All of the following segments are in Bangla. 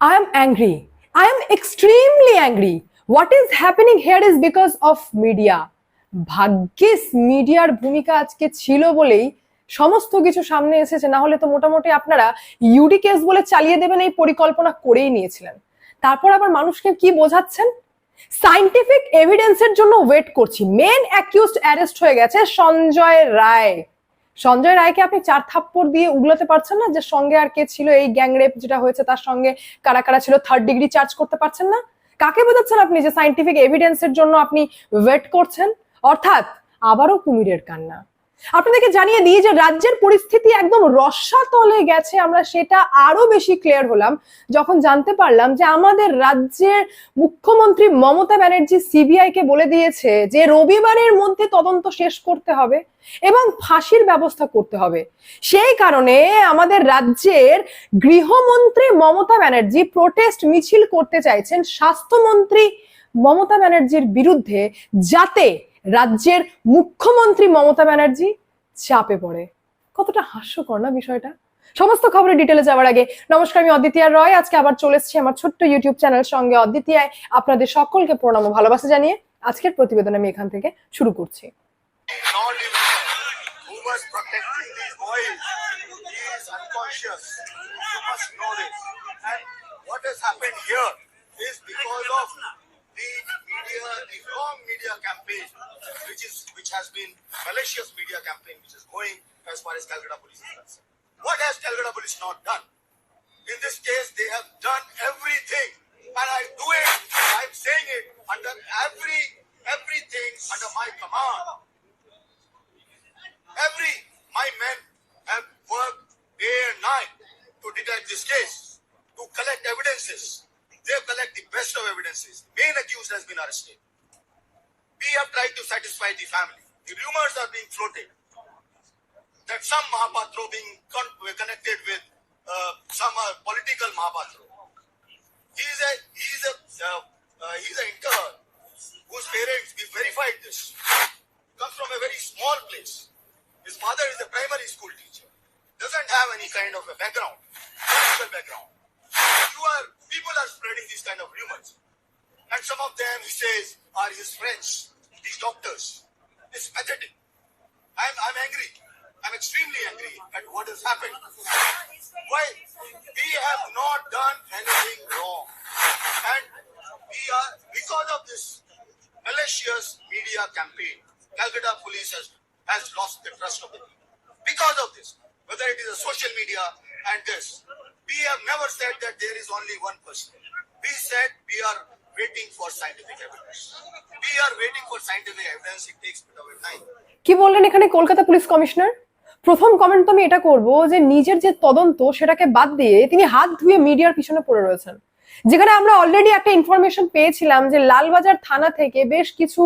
I am angry. I am extremely angry. What is happening here is because of media. ভাগ্যিস মিডিয়ার ভূমিকা আজকে ছিল বলেই সমস্ত কিছু সামনে এসেছে না হলে তো মোটামুটি আপনারা ইউডি কেস বলে চালিয়ে দেবেন এই পরিকল্পনা করেই নিয়েছিলেন তারপর আবার মানুষকে কি বোঝাচ্ছেন সাইন্টিফিক এভিডেন্সের জন্য ওয়েট করছি মেন অ্যাকিউজড অ্যারেস্ট হয়ে গেছে সঞ্জয় রায় সঞ্জয় রায়কে আপনি চার থাপ্পড় দিয়ে উগলাতে পারছেন না? যে সঙ্গে আর কে ছিল এই গ্যাংরেপ যেটা হয়েছে, তার সঙ্গে কারা কারা ছিল থার্ড ডিগ্রি চার্জ করতে পারছেন না? কাকে বোঝাচ্ছেন আপনি যে সাইন্টিফিক এভিডেন্সের জন্য আপনি ওয়েট করছেন? অর্থাৎ আবারও কুমিরের কান্না। আপনাদেরকে জানিয়ে দিই যে রাজ্যের পরিস্থিতি একদম রসাতলে গেছে। আমরা সেটা আরও বেশি ক্লিয়ার হলাম। যখন জানতে পারলাম যে আমাদের রাজ্যের মুখ্যমন্ত্রী মমতা ব্যানার্জি সিবিআই কে বলে দিয়েছে যে রবিবারের মধ্যে তদন্ত শেষ করতে হবে এবং ফাঁসির ব্যবস্থা করতে হবে। সেই কারণে আমাদের রাজ্যের গৃহমন্ত্রী মমতা ব্যানার্জি প্রোটেস্ট মিছিল করতে চাইছেন স্বাস্থ্যমন্ত্রী মমতা ব্যানার্জির বিরুদ্ধে যাতে রাজ্যের মুখ্যমন্ত্রী মমতা ব্যানার্জি চাপে পড়ে। কতটা হাস্যকর না বিষয়টা? সমস্ত খবরের ডিটেলে যাওয়ার আগে নমস্কার, আমি অদ্বিতীয়া রয়। আজকে আবার চলে এসেছি আমার ছোট্ট ইউটিউব চ্যানেল সঙ্গে অদ্বিতীয়ায় আপনাদের সকলকে প্রণাম ভালোবাসা জানিয়ে আজকের প্রতিবেদন আমি এখান থেকে শুরু করছি। What has happened here is because of the media, the wrong media campaign, which is which has been malicious media campaign, which is going as far as Calcutta police is concerned. What has Calcutta police not done? In this case, they have done everything, and I do it. I'm saying it under every everything under my command. Every my men have worked day and night to detect this case, to collect evidences. They have collected the evidences. Main accused has been arrested. We have tried to satisfy the family. The rumors are being floated that some Mahapatro being con- connected with uh, some uh, political Mahapatro. He is a he is a uh, uh, he is an intern whose parents we verified this comes from a very small place. His father is a primary school teacher. Doesn't have any kind of a background, political background. You are people are spreading these kind of rumors, and some of them he says are his friends, these doctors. It's pathetic. I'm I'm angry. I'm extremely angry at what has happened. Why we have not done anything wrong, and we are because of this malicious media campaign. Calcutta police has, has lost the trust of the people. Because of this, whether it is a social media and this, we have never said that there is only one person. We said we are waiting for scientific evidence. We are waiting for scientific evidence. It takes bit of a time. কি বললেন এখানে কলকাতা পুলিশ কমিশনার প্রথম কমেন্ট তো আমি এটা করব যে নিজের যে তদন্ত সেটাকে বাদ দিয়ে তিনি হাত ধুয়ে মিডিয়ার পিছনে পড়ে রয়েছেন। যেখানে আমরা অলরেডি একটা ইনফরমেশন পেয়েছিলাম যে লালবাজার থানা থেকে বেশ কিছু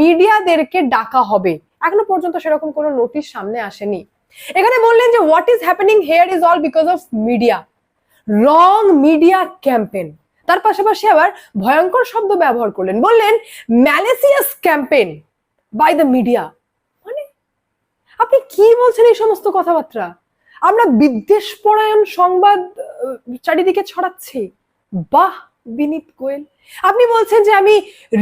মিডিয়াদেরকে ডাকা হবে। এখনও পর্যন্ত সেরকম কোনো নোটিশ সামনে আসেনি। এখানে বললেন যে what is happening here is all because of media wrong media campaign তার পাশাপাশি আবার ভয়ঙ্কর শব্দ ব্যবহার করলেন। বললেন malicious campaign by the media আপনি কি বলছেন এই সমস্ত কথাবার্তা? আমরা বিদ্বেষ পরায়ণ সংবাদ চারিদিকে ছড়াচ্ছি। বাহ, বিনীত গোয়েল। আপনি বলছেন যে আমি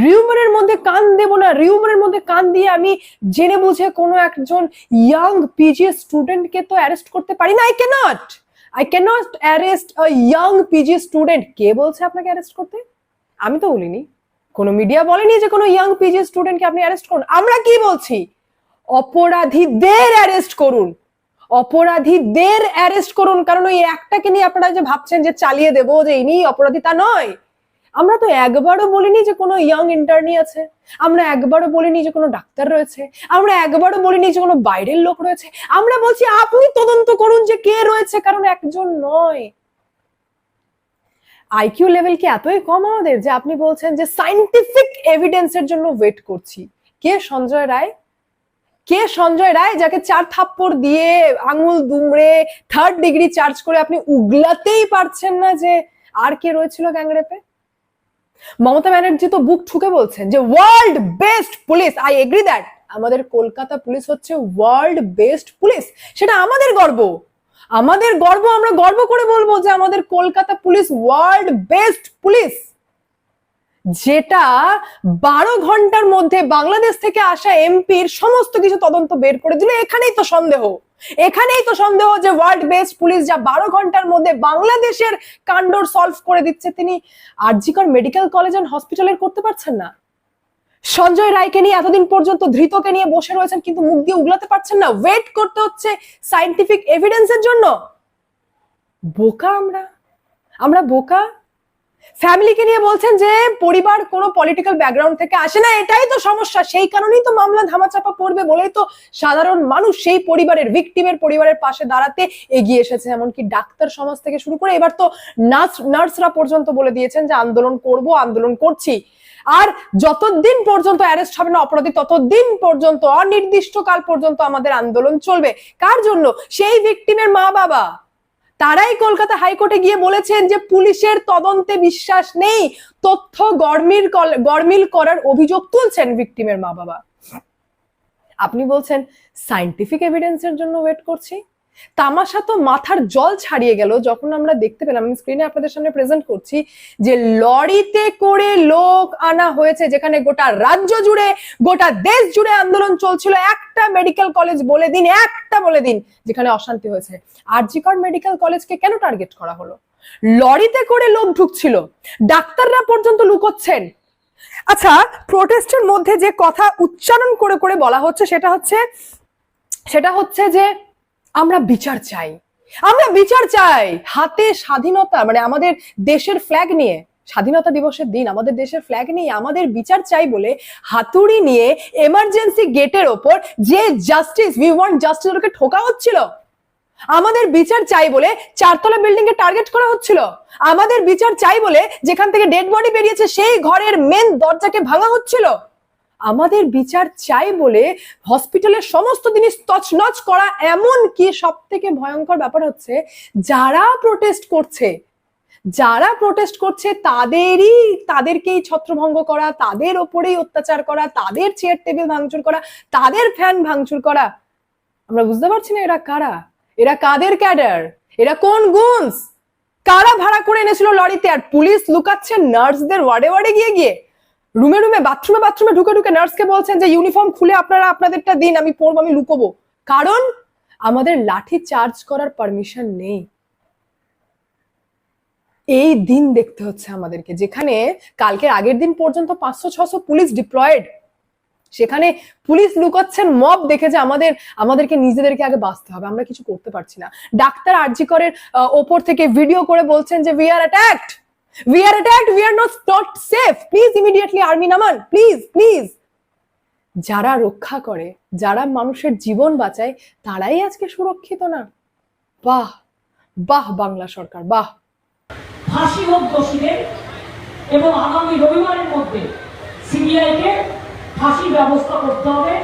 রিউমারের মধ্যে কান দেব না। রিউমারের মধ্যে কান দিয়ে আমি জেনে বুঝে কোনো একজন ইয়াং পিজি স্টুডেন্টকে তো অ্যারেস্ট করতে পারি না। I cannot I cannot arrest a young PG student কে বলছে আপনাকে অ্যারেস্ট করতে? আমি তো বলিনি। কোনো মিডিয়া বলেনি যে কোনো ইয়াং পিজি স্টুডেন্টকে আপনি অ্যারেস্ট করুন। আমরা কি বলছি? অপরাধীদের অ্যারেস্ট করুন। অপরাধীদের অ্যারেস্ট করুন। কারণ ওই একটাকে নিয়ে আপনারা যে ভাবছেন যে চালিয়ে দেবো যে ইনি অপরাধী, তা নয়। আমরা তো একবারও বলিনি যে কোনো ইয়াং ইন্টার্নি আছে। আমরা একবারও বলিনি যে কোনো ডাক্তার রয়েছে। আমরা একবারও বলিনি যে কোনো বাইরের লোক রয়েছে। আমরা বলছি, আপনি তদন্ত করুন যে কে রয়েছে, কারণ একজন নয়। আইকিউ লেভেল কি এতই কম আমাদের যে আপনি বলছেন যে সাইন্টিফিক এভিডেন্সের জন্য ওয়েট করছি। কে সঞ্জয় রায়? কে সঞ্জয় রায়, যাকে চার থাপ্পড় দিয়ে আঙুল দুমড়ে থার্ড ডিগ্রি চার্জ করে আপনি উগলাতেই পারছেন না যে আর কে রয়েছিল গ্যাংরেপে মমতা ব্যানার্জি তো বুক ঠুকে বলছেন যে world best police I agree that আমাদের কলকাতা পুলিশ হচ্ছে ওয়ার্ল্ড বেস্ট পুলিশ সেটা আমাদের গর্ব। আমাদের গর্ব, আমরা গর্ব করে বলব যে আমাদের Kolkata police world best police যেটা বারো ঘণ্টার মধ্যে বাংলাদেশ থেকে আসা এমপির সমস্ত কিছু তদন্ত বের করে দিল। এখানেই তো সন্দেহ। এখানেই তো সন্দেহ যে ওয়ার্ল্ড বেস্ট পুলিশ যা বারো ঘণ্টার মধ্যে বাংলাদেশের কাণ্ডর সলভ করে দিচ্ছে তিনি। আরজিকর মেডিকেল কলেজ অ্যান্ড হসপিটালের করতে পারছেন না। সঞ্জয় রায়কে নিয়ে এতদিন পর্যন্ত ধৃতকে নিয়ে বসে রয়েছেন কিন্তু মুখ দিয়ে উগলাতে পারছেন না। ওয়েট করতে হচ্ছে সাইন্টিফিক এভিডেন্সের জন্য। বোকা আমরা। আমরা বোকা? ফ্যামিলিকে নিয়ে বলছেন যে, পরিবার কোনো পলিটিক্যাল ব্যাকগ্রাউন্ড থেকে আসে না, এটাই তো সমস্যা। সেই কারণেই তো মামলা ধামাচাপা পড়বে বলেই তো সাধারণ মানুষ সেই পরিবারের ভিকটিমের পরিবারের পাশে দাঁড়াতে এগিয়ে এসেছে। এমনকি ডাক্তার সমাজ থেকে শুরু করে এবার তো নার্স, নার্সরা পর্যন্ত বলে দিয়েছেন যে, আন্দোলন করব, আন্দোলন করছি। আর যতদিন পর্যন্ত অ্যারেস্ট হবে না অপরাধী, ততদিন পর্যন্ত, অনির্দিষ্টকাল পর্যন্ত আমাদের আন্দোলন চলবে। কার জন্য? সেই ভিকটিমের মা বাবা তারাই কলকাতা হাইকোর্টে গিয়ে বলেছেন যে পুলিশের তদন্তে বিশ্বাস নেই, তথ্য গরমিল গরমিল করার অভিযোগ তুলছেন ভিকটিমের মা বাবা আপনি বলছেন সাইন্টিফিক এভিডেন্সের জন্য ওয়েট করছি। তামাশা তো মাথার জল ছাড়িয়ে গেল, যখন আমরা দেখতে পেলাম, আমি স্ক্রিনে আপনাদের সামনে প্রেজেন্ট করছি যে লরিতে করে লোক আনা হয়েছে, যেখানে গোটা রাজ্য জুড়ে, গোটা দেশ জুড়ে আন্দোলন চলছিল। একটা মেডিকেল কলেজ বলে দিন, একটা বলে দিন, যেখানে অশান্তি হয়েছে। আরজিকর মেডিকেল কলেজকে কেন টার্গেট করা হলো? লরিতে করে লোক ঢুকছিল, ডাক্তাররা পর্যন্ত লুকোচ্ছেন। আচ্ছা প্রোটেস্টের মধ্যে যে কথা উচ্চারণ করে করে বলা হচ্ছে, সেটা হচ্ছে সেটা হচ্ছে যে আমরা বিচার চাই। আমরা বিচার চাই। হাতে স্বাধীনতা মানে আমাদের দেশের ফ্ল্যাগ নিয়ে, স্বাধীনতা দিবসের দিন আমাদের দেশের ফ্ল্যাগ নিয়ে আমাদের বিচার চাই বলে হাতুড়ি নিয়ে এমার্জেন্সি গেটের ওপর যে জাস্টিস উই ওয়ান্ট জাস্টিস ওকে ঠোকা হচ্ছিল। আমাদের বিচার চাই বলে চারতলা বিল্ডিং এ টার্গেট করা হচ্ছিল। আমাদের বিচার চাই বলে যেখান থেকে ডেড বডি বেরিয়েছে সেই ঘরের মেন দরজাকে ভাঙা হচ্ছিল। আমাদের বিচার চাই বলে হসপিটালের সমস্ত জিনিস তছনছ করা এমন কি সব থেকে ভয়ঙ্কর ব্যাপার হচ্ছে, যারা প্রোটেস্ট করছে, যারা প্রোটেস্ট করছে তাদেরই, তাদেরকেই ছত্রভঙ্গ করা, তাদের ওপরেই অত্যাচার করা, তাদের চেয়ার টেবিল ভাঙচুর করা, তাদের ফ্যান ভাঙচুর করা। আমরা বুঝতে পারছি না এরা কারা? এরা কাদের ক্যাডার এরা কোন গুনস কারা ভাড়া করে এনেছিল লরিতে? আর পুলিশ লুকাচ্ছে নার্সদের ওয়ার্ডে ওয়ার্ডে গিয়ে গিয়ে। রুমে রুমে বাথরুমে বাথরুমে ঢুকে ঢুকে নার্সকে বলছেন যে ইউনিফর্ম খুলে আপনারা আপনাদেরটা দিন, আমি পরবো, আমি লুকোবো। কারণ আমাদের লাঠি চার্জ করার পারমিশন নেই। এই দিন দেখতে হচ্ছে আমাদেরকে, যেখানে কালকের আগের দিন পর্যন্ত পাঁচশো, ছশো পুলিশ ডিপ্লয়েড সেখানে পুলিশ লুকাচ্ছেন মব দেখে যে আমাদের, আমাদেরকে নিজেদেরকে আগে বাঁচতে হবে, আমরা কিছু করতে পারছি না। ডাক্তার আরজি করের ওপর থেকে ভিডিও করে বলছেন যে we are attacked we are attacked we are not not safe please immediately army নামান প্লিজ প্লিজ যারা রক্ষা করে, যারা মানুষের জীবন বাঁচায়, তারাই আজকে সুরক্ষিত না। বাহ বাহ, বাংলা সরকার, বাহ। ফাঁসি হোক দোষীদের এবং আগামী রবিবারের মধ্যে সিবিআইকে ফাঁসির ব্যবস্থা করতে হবে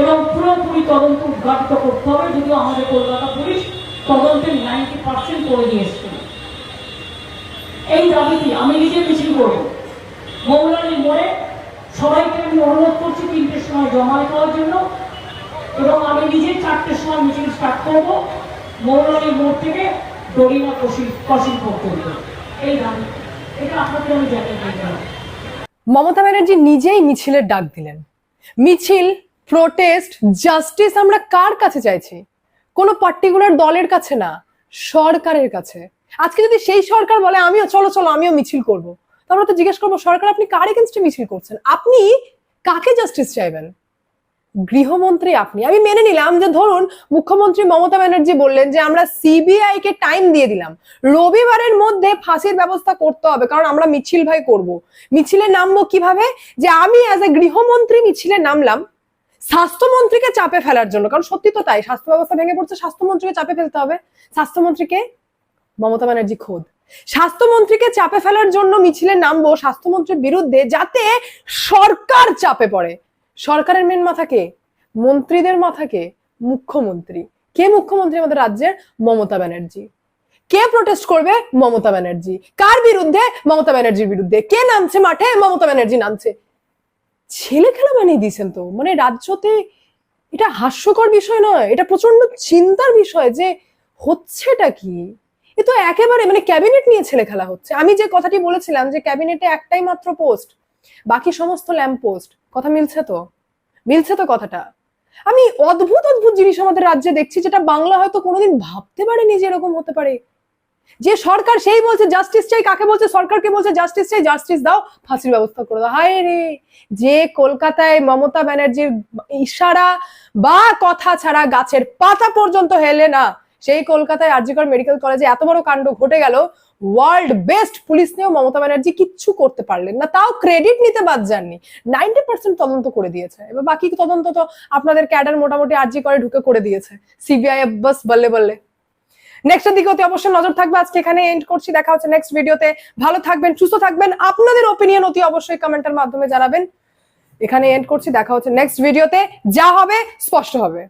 এবং পুরোপুরি তদন্ত উদ্ঘাটিত করতে হবে, যদিও আমাদের কলকাতা পুলিশ তদন্তের নাইনটি পার্সেন্ট করে দিয়ে এসছে। এই দাবিটি আমি নিজে মিছিল করব। মৌলানি মোড়ে সবাইকে আমি অনুরোধ করছি তিনটের সময় জমায়েত হওয়ার জন্য এবং আমি নিজে চারটের সময় মিছিল স্টার্ট করব। মৌলানি মোড় থেকে দড়িনা কশি কশিন পর্যন্ত। এই দাবি, এটা আপনাদের আমি জানিয়ে দিয়ে মমতা ব্যানার্জি নিজেই মিছিলের ডাক দিলেন। মিছিল প্রোটেস্ট জাস্টিস আমরা কার কাছে চাইছি? কোনো পার্টিকুলার দলের কাছে না, সরকারের কাছে। আজকে যদি সেই সরকার বলে, আমিও, চলো চলো, আমিও মিছিল করব। আমরা তো জিজ্ঞেস করব, সরকার, আপনি কার এগেনস্টে মিছিল করছেন? আপনি কাকে জাস্টিস চাইবেন? গৃহমন্ত্রী আপনি। আমি মেনে নিলাম যে ধরুন, মুখ্যমন্ত্রী মমতা ব্যানার্জি বললেন যে, আমরা সিবিআই কে টাইম দিয়ে দিলাম। রবিবারের মধ্যে ফাঁসির ব্যবস্থা করতে হবে, কারণ আমরা মিছিল ভাই করব। মিছিলে নামবো কীভাবে? যে আমি অ্যাজ এ গৃহমন্ত্রী মিছিলে নামলাম, স্বাস্থ্যমন্ত্রীকে চাপে ফেলার জন্য। কারণ সত্যি তো তাই, স্বাস্থ্য ব্যবস্থা ভেঙে পড়ছে, স্বাস্থ্যমন্ত্রীকে চাপে ফেলতে হবে। স্বাস্থ্যমন্ত্রীকে মমতা ব্যানার্জি খোদ। স্বাস্থ্যমন্ত্রীকে চাপে ফেলার জন্য মিছিলে নামবো স্বাস্থ্যমন্ত্রীর বিরুদ্ধে যাতে সরকার চাপে পড়ে। সরকারের মেন মাথা কে? মন্ত্রীদের মাথা কে? মুখ্যমন্ত্রী। কে মুখ্যমন্ত্রী আমাদের রাজ্যের? মমতা ব্যানার্জি। কে প্রোটেস্ট করবে? মমতা ব্যানার্জি। কার বিরুদ্ধে? মমতা ব্যানার্জির বিরুদ্ধে। কে নামছে মাঠে? মমতা ব্যানার্জি নামছে। ছেলে খেলা বানিয়ে দিয়েছেন তো। মানে রাজ্যতে এটা হাস্যকর বিষয় নয়। এটা প্রচণ্ড চিন্তার বিষয় যে হচ্ছেটা কি? এ তো একেবারে মানে ক্যাবিনেট নিয়ে ছেলে খেলা হচ্ছে। আমি যে কথাটি বলেছিলাম যে ক্যাবিনেটে একটাই মাত্র পোস্ট, বাকি সমস্ত ল্যাম্প পোস্ট, কথা মিলছে তো? মিলছে তো কথাটা? আমি অদ্ভুত অদ্ভুত জিনিস আমাদের রাজ্যে দেখছি যেটা বাংলা হয়তো কোনোদিন ভাবতে পারেনি যে এরকম হতে পারে। যে সরকার সেই বলছে, জাস্টিস চাই কাকে বলছে সরকারকে বলছে, জাস্টিস চাই, জাস্টিস দাও, ফাঁসির ব্যবস্থা করে দাও। হায় রে! যে কলকাতায় মমতা ব্যানার্জির ইশারা বা কথা ছাড়া গাছের পাতা পর্যন্ত হেলে না। সেই কলকাতায় আরজিকর মেডিকেল কলেজে এত বড় কাণ্ড ঘটে গেল ওয়ার্ল্ড বেস্ট পুলিশ নিয়েও মমতা ব্যানার্জি কিচ্ছু করতে পারলেন না, তাও ক্রেডিট নিতে বাদ যাননি। নাইনটি পার্সেন্ট তদন্ত করে দিয়েছে। এবার বাকি তদন্ত তো আপনাদের ক্যাডার মোটামুটি আরজি করে ঢুকে করে দিয়েছে সিবিআই বাস বললে বললে। নেক্সটের দিকে অতি অবশ্যই নজর থাকবে, আজকে এখানে এন্ড করছি, দেখা হচ্ছে নেক্সট ভিডিওতে ভালো থাকবেন, সুস্থ থাকবেন, আপনাদের ওপিনিয়ন অতি অবশ্যই কমেন্টের মাধ্যমে জানাবেন। এখানে এন্ড করছি, দেখা হচ্ছে নেক্সট ভিডিওতে যা হবে, স্পষ্ট হবে।